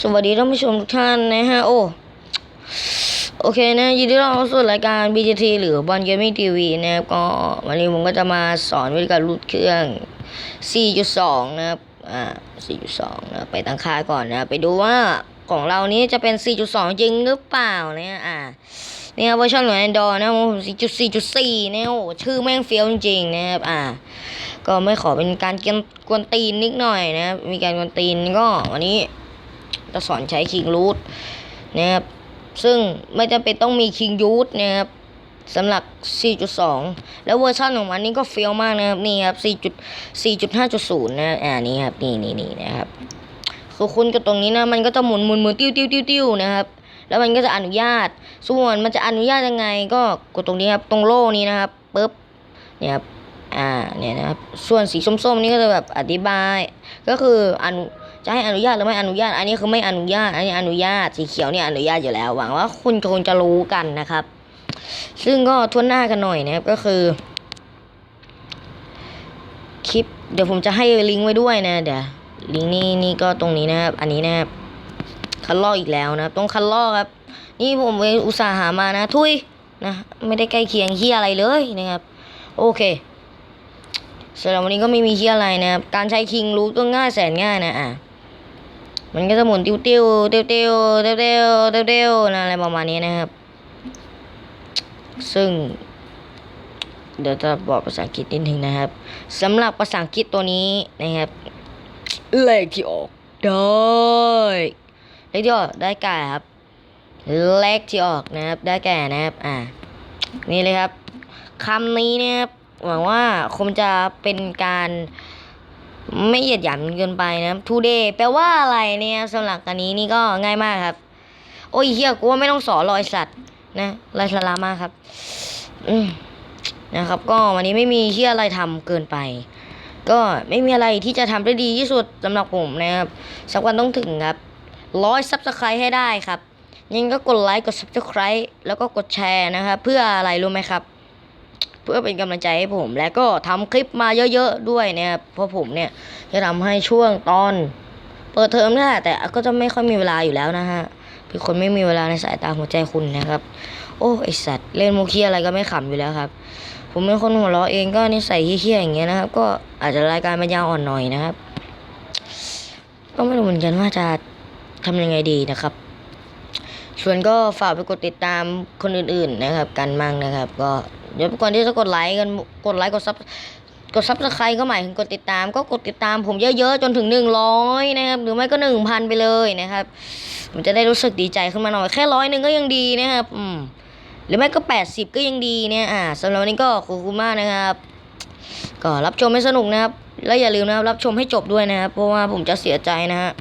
สวัสดีท่านผู้ชมทุกท่านนะฮะโอ้โอเคนะยินดีต้อนรับสู่รายการ BGT หรือบอลเกมมิ่งทีวีนะครับก็วันนี้ผมก็จะมาสอนวิธีการรูดเครื่อง 4.2 นะครับอ่า 4.2 นะไปตั้งค่าก่อนนะไปดูว่าของเรานี้จะเป็น 4.2 จริงหรือเปล่าเนี่ยอ่าเนี่ยเวอร์ชันของ Android นะผม4.4.4เนี่ยโอ้ชื่อแม่งเฟี้ยวจริงๆนะครับอ่าก็ไม่ขอเป็นการกวนกวนตีนนิดหน่อยนะครับมีการกวนตีนก็วันนี้ จะสอนใช้คิงรูทนะครับซึ่งไม่จำเป็นต้องมีคิงยูทนะครับสำหรับ 4.2 แล้วเวอร์ชันของมันนี่ก็เฟี้ยวมากนะครับ นี่ครับ 4.4.5.0 นะอ่านี่ครับ นี่นี่นี่นะครับคือคุณกับตรงนี้นะ มันก็จะหมุนหมุนหมุนติ้วติ้วติ้วติ้วนะครับ แล้วมันก็จะอนุญาต ส่วนมันจะอนุญาตยังไงก็กดตรงนี้ครับ ตรงโล่นี้นะครับปึ๊บเนี่ยครับ อ่า เนี่ยนะครับ ส่วนสีส้มๆนี่ก็จะแบบอธิบาย ก็คืออนุ จะให้อนุญาตหรือไม่อนุญาต อันนี้คือไม่อนุญาต อันนี้อนุญาต สีเขียวเนี่ยอนุญาตอยู่แล้ว หวังว่าคุณคงจะรู้กันนะครับ ซึ่งก็ทวนหน้ากันหน่อยนะครับ ก็คือ คลิป เดี๋ยวผมจะให้ลิงก์ไว้ด้วยนะ เดี๋ยวลิงก์นี่นี่ก็ตรงนี้นะครับ อันนี้นะครับ คันลอกอีกแล้วนะครับ ตรงคันลอกครับ นี่ผมไปอุตส่าห์หามานะ ทุยนะ ไม่ได้ใกล้เคียงเฮียอะไรเลยนะครับ โอเคสำหรับวันนี้ก็ไม่มีเฮียอะไรนะครับ การใช้คิงรู้ก็ง่ายแสนง่ายนะอะ มันก็จะหมุนติ้วติ้วติ้วติ้วติ้วติ้วติ้วติ้วนะอะไรประมาณนี้นะครับ ซึ่ง เดี๋ยวจะบอกภาษาอังกฤษนิดนึงนะครับสำหรับภาษาอังกฤษตัวนี้นะครับ เลขที่ออกได้เลขที่ออกได้แก่ครับ เลขที่ออกนะครับ ได้แก่นะครับ อ่า นี่เลยครับคำนี้นะครับหวังว่าคงจะเป็นการ ไม่เหยียดหยามเกินไปนะ today แปลว่าอะไรเนี่ยสำหรับอันนี้นี่ก็ง่ายมากครับ โอ้ยเฮียกูว่าไม่ต้องสอนรอยสัตว์นะไรสาระมากครับนะครับ ก็วันนี้ไม่มีเฮียอะไรทำเกินไป ก็ไม่มีอะไรที่จะทำได้ดีที่สุดสำหรับผมนะครับสักวันต้องถึงครับร้อยซับสไครต์ให้ได้ครับยังก็กดไลค์กด subscribe แล้วก็กดแชร์นะครับ เพื่ออะไรรู้ไหมครับ เพื่อเป็นกำลังใจให้ผม และก็ทำคลิปมาเยอะๆด้วยเนะครับเพราะผมเนี่ยจะทำให้ช่วงตอน เปิดเทอมนี่แหละแต่ก็จะไม่ค่อยมีเวลาอยู่แล้วนะฮะเป็นคนไม่มีเวลาในสายตาหัวใจคุณนะครับ โอ้ไอสัตว์เล่นมุกเคียอะไรก็ไม่ขำอยู่แล้วครับ ผมเป็นคนหัวเราะเองก็นิสัยเคี้ยๆอย่างเงี้ยนะครับ ก็อาจจะรายการมันยาวอ่อนหน่อยนะครับ ก็ไม่รู้เหมือนกันว่าจะทำยังไงดีนะครับส่วนก็ฝากไปกดติดตามคนอื่นๆนะครับ กันมั่งนะครับ ก็ เดี๋ยวก่อนที่จะกดไลค์กันกดไลค์กดซับกดซับสไครต์ก็หมายถึงกดติดตาม ก็กดติดตามผมเยอะๆจนถึงหนึ่งร้อยนะครับ หรือไม่ก็หนึ่งพันไปเลยนะครับมันจะได้รู้สึกดีใจขึ้นมาหน่อยแค่ร้อยหนึ่งก็ยังดีนะครับอืมหรือไม่ก็แปดสิบก็ยังดีเนี่ยอ่าสำหรับวันนี้ก็ขอบคุณมากนะครับ ก็รับชมให้สนุกนะครับ แล้วอย่าลืมนะครับรับชมให้จบด้วยนะครับ เพราะว่าผมจะเสียใจนะฮะ